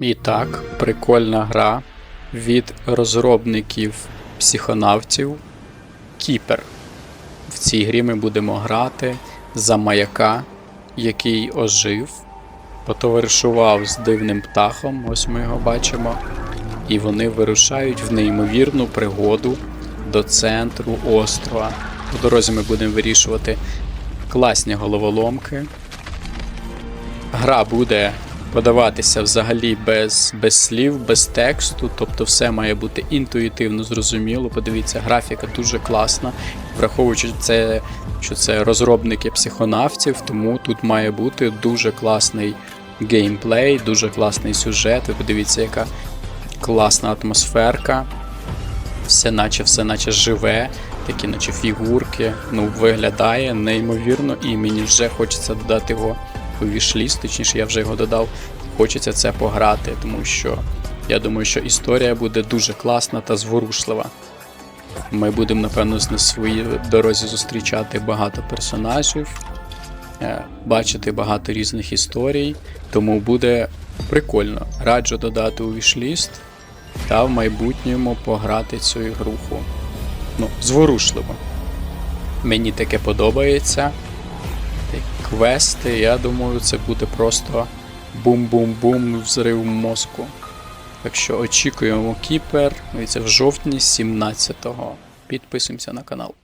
І так, прикольна гра від розробників психонавтів Кіпер. В цій грі ми будемо грати за маяка, який ожив, потоваришував з дивним птахом, ось ми його бачимо, і вони вирушають в неймовірну пригоду до центру острова. По дорозі ми будемо вирішувати класні головоломки. Гра буде подаватися взагалі без, без слів, без тексту, тобто все має бути інтуїтивно зрозуміло. Подивіться, графіка дуже класна, враховуючи це, що це розробники психонавтів, тому тут має бути дуже класний геймплей, дуже класний сюжет. Ви подивіться, яка класна атмосферка. Все наче все наче живе, такі наче фігурки. Ну, виглядає неймовірно, і мені вже хочеться додати його вішліст, точніше, я вже його додав. Хочеться це пограти, тому що я думаю, що історія буде дуже класна та зворушлива. Ми будемо, напевно, на своїй дорозі зустрічати багато персонажів, е, бачити багато різних історій, тому буде прикольно. Раджу додати у вішліст та в майбутньому пограти цю ігруху. Ну, зворушливо. Мені таке подобається. Квести, я думаю, це буде просто бум-бум-бум, взрив мозку. Так що очікуємо кіпер. Це в жовтні 17-го. Підписуємося на канал.